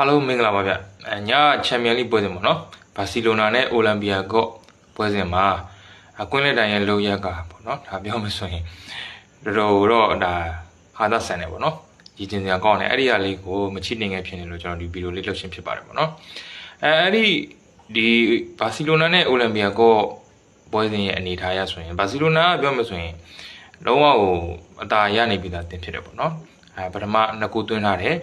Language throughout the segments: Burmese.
အားလုံးမင်္ဂလာပါဗျအညချန်ပီယံလိပွဲစဉ်ပေါ့နော်ဘာစီလိုနာနဲ့အိုလံပီယာကော့ပွဲစဉ်မှာအကွင်းလက်တိုင်ရဲ့လိုရက်ကပေါ့နော်ဒါပြောမှဆိုရင်တော်တော်တော့ဒါဟာသဆန်တယ်ပေါ့နော်ရည်ကျင်စရာကောင်းတယ်အဲ့ဒီအလေးကိုမချိနေငယ်ဖြစ်နေလို့ကျွန်တော်ဒီဗီဒီယိုလေးလှုပ်ရှင်ဖြစ်ပါတယ်ပေါ့နော်အဲအဲ့ဒီဒီဘာစီလိုနာနဲ့အိုလံပီယာကော့ပွဲစဉ်ရဲ့အနေထားအရဆိုရင်ဘာစီလိုနာကပြောမှဆိုရင်လုံးဝဟိုအသာရနေပြီသားတင်ဖြစ်တယ်ပေါ့နော်အဲပထမနှစ်ခုသွင်းထားတယ်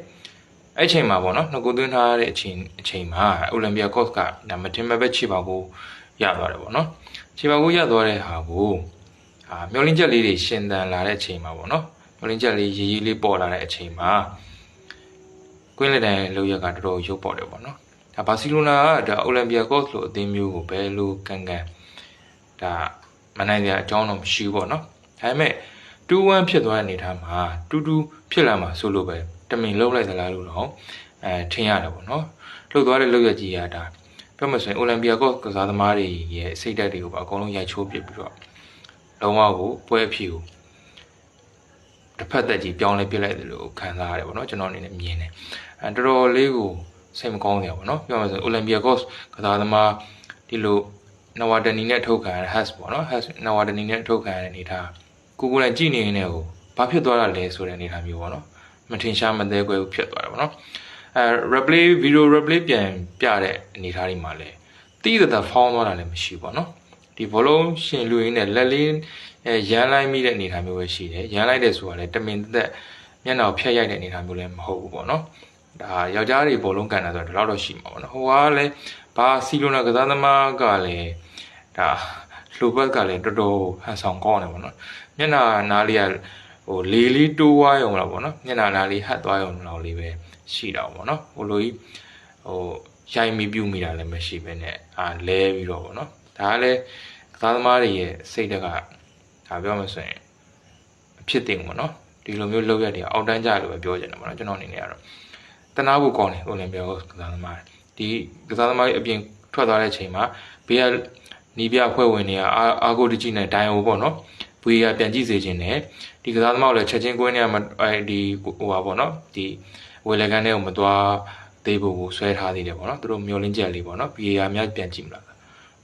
အဲ့ချိန်မှာပေါ့နော်နှစ်ခုသွင်းထားတဲ့အချိန်အချိန်မှာအိုလံပီယာကော့စ်ကဒါမတင်မဲ့ပဲခြေပါကိုရသွားတယ်ပေါ့နော်ခြေပါကိုရသွားတဲ့ဟာကိုအာမျောလင်းချက်လေးတွေရှင်သန်လာတဲ့အချိန်မှာပေါ့နော်မျောလင်းချက်လေးရေးရေးလေးပေါ်လာတဲ့အချိန်မှာကွင်းလက်တိုင်လောက်ရက်ကတော်တော်ရုပ်ပေါ်တယ်ပေါ့နော်ဒါဘာစီလိုနာကဒါအိုလံပီယာကော့စ်လိုအသင်းမျိုးကိုဘယ်လိုကန်ကန်ဒါမနိုင်တဲ့အကြောင်းတော့မရှိဘူးပေါ့နော်ဒါပေမဲ့ 2-1ဖြစ်သွားတဲ့အနေအထားမှာ2-2ဖြစ်လာမှာဆိုလို့ပဲတမင်လုံးလိုက်သလားလို့တော့အဲထင်ရတယ်ပေါ့နော်လှုပ်သွားတဲ့လှုပ်ရကြီးရတာပြောမှဆိုရင်အိုလံပီယာကောကစားသမားတွေရဲ့စိတ်ဓာတ်တွေကိုပါအကုန်လုံးရိုက်ချိုးပစ်ပြီးတော့လုံးဝကိုပွဲအဖြစ်ကိုတစ်ဖက်သက်ကြီးပြောင်းလဲပြစ်လိုက်တယ်လို့ခံစားရတယ်ပေါ့နော်ကျွန်တော်အနေနဲ့မြင်တယ်အဲတော်တော်လေးကိုစိတ်မကောင်းစရာပေါ့နော်ပြောမှဆိုရင်အိုလံပီယာကောကစားသမားဒီလိုနဝဒနီနဲ့ထုတ်ခံရတဲ့ has ပေါ့နော် has နဝဒနီနဲ့ထုတ်ခံရတဲ့အနေထား ကိုကိုယ်တိုင်ကြည့်နေနေကိုဘာဖြစ်သွားတာလဲဆိုတဲ့အနေထားမျိုးပေါ့နော်မထင်ရှားမသေးခွဲဘူးဖြစ်သွားတယ်ပေါ့နော်အဲ replay video replay ပြန်ပြတဲ့အနေအထားတွေမှာလည်းတိတိတတ်ဖောင်းသွားတာလည်းမရှိဘူးပေါ့နော်ဒီ volume ရှင်လူရင်းနဲ့လက်လေးအဲရမ်းလိုက်မိတဲ့အနေအထားမျိုးပဲရှိတယ်ရမ်းလိုက်တယ်ဆိုတာလည်းတမင်သက်မျက်နှာကိုဖျက်ရိုက်တဲ့အနေအထားမျိုးလည်းမဟုတ်ဘူးပေါ့နော်ဒါယောက်ျားတွေဘောလုံးကန်တာဆိုတော့ဒီလောက်တော့ရှိမှာပေါ့နော်ဟိုကလည်းဘာစီလိုနာကစားသမားကလည်းဒါလူဘက်ကလည်းတော်တော်ဟန်ဆောင်ကောင်းတယ်ပေါ့နော် မျက်နှာနားလေးကဟိုလေးလေးတိုးွားရုံတော့ဗောနော်မျက်နှာနာလေးဟတ်သွားရုံတော့လေးပဲရှိတာဗောနော်ဟိုလိုကြီးဟိုရိုက်မိပြုတ်မိတာလည်းမရှိပဲနဲ့အာလဲပြီးတော့ဗောနော်ဒါကလည်းကစားသမားတွေရဲ့စိတ်တက်ကဒါပြောမှဆိုရင်အဖြစ်တင်ဗောနော်ဒီလိုမျိုးလောက်ရတဲ့အောက်တန်းကြလို့ပဲပြောချင်တယ်ဗောနော်ကျွန်တော်အနေနဲ့ကတော့တနာဖို့ကောင်းတယ်ဟိုလည်းပြောကစားသမားဒီကစားသမားတွေအပြင်ထွက်သွားတဲ့ချိန်မှာဘေးကနီးပြဖွဲ့ဝင်တွေကအာအာဂိုတကြီးနဲ့ဒိုင်အိုဗောနော် ဘွေကပြန်ကြည့်စေခြင်းနဲ့ဒီကစားသမားကိုလည်းချက်ချင်းကွင်းထဲမှာအဲဒီဟိုပါပေါ့နော်ဒီဝေလကန်ထဲကိုမသွားသေးဘူးကိုဆွဲထားသေးတယ်ပေါ့နော်သူတို့မျောလင်းချက်လေးပေါ့နော် VAR များပြန်ကြည့်မလား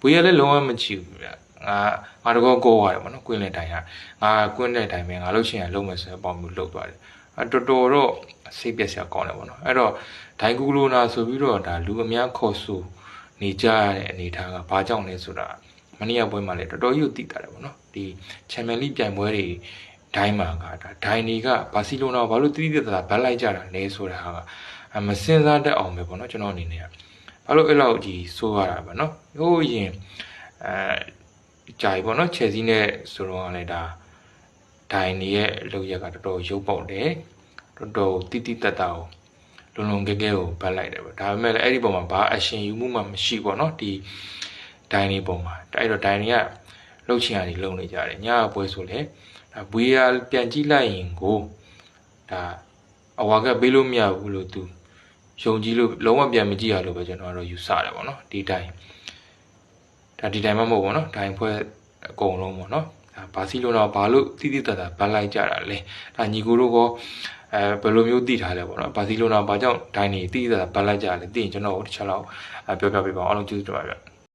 ဘွေကလည်းလုံးဝမကြည့်ဘူးဗျငါငါတကောကောရတယ်ပေါ့နော်ကွင်းလက်တိုင်ကငါကွင်းလက်တိုင်ပဲငါလှုပ်ရှင်ရလုံးမယ်ဆိုတော့ပေါ့မျိုးလှုပ်သွားတယ်အတော်တော်တော့စိတ်ပြက်စရာကောင်းတယ်ပေါ့နော်အဲ့တော့ဒိုင်ကူလိုနာဆိုပြီးတော့ဒါလူအများခေါ်ဆိုနေကြရတဲ့အနေအထားကဘာကြောင့်လဲဆိုတာမ နေ့ကပွဲမှာလည်းတော်တော်ကြီးကိုသိတာတယ်ပေါ့နော်ဒီချန်ပီယံလိပြိုင်ပွဲတွေဒိုင်းမှာကဒါဒိုင်းတွေကဘာစီလိုနာဘာလို့တိတိကျကျဗတ်လိုက်ကြတာလဲဆိုတာဟာကမစင်စားတတ်အောင်ပဲပေါ့နော်ကျွန်တော်အနေနဲ့ကဘာလို့အဲ့လောက်ကြီးဆိုးရတာပဲနော်ဟိုးရင်အဲကြိုင်ပေါ့နော်ချယ်ဆီနဲ့ဆိုတော့လည်းဒါဒိုင်းတွေရဲ့အလုပ်ရက်ကတော်တော်ရုပ်ပေါက်တယ်တော်တော်တိတိတတ်တာကိုလုံလုံကဲကဲကိုဗတ်လိုက်တယ်ပေါ့ဒါပေမဲ့လည်းအဲ့ဒီပုံမှာဘာအရှင်ယူမှုမှမရှိပေါ့နော်ဒီ ဒိုင်းတွေပုံမှာအဲ့တော့ဒိုင်းတွေကလှုပ်ချင်ရတယ်လုံနေကြတယ်ညပွဲဆိုလည်းဒါဘွေရပြန်ကြည့်လိုက်ရင်ကိုဒါအဝါကပေးလို့မရဘူးလို့သူယုံကြည်လို့လုံးဝပြန်မကြည့်ရလို့ပဲကျွန်တော်ကတော့ယူဆတယ်ပေါ့နော်ဒီတိုင်းဒါဒီတိုင်းမှမဟုတ်ပေါ့နော်ဒိုင်ဖွဲ့အကုန်လုံးပေါ့နော်ဒါဘာစီလိုနာဘာလို့တိတိတတ်တာဗတ်လိုက်ကြတာလဲဒါညီကိုတို့ကအဲဘယ်လိုမျိုးသိထားလဲပေါ့နော်ဘာစီလိုနာဘာကြောင့်ဒိုင်နေတိတိတတ်တာဗတ်လိုက်ကြလဲသိရင်ကျွန်တော်တို့တစ်ချက်လောက်ပြောပြပေးပါအောင်အားလုံးကျေးဇူးတင်ပါတယ်ဗျ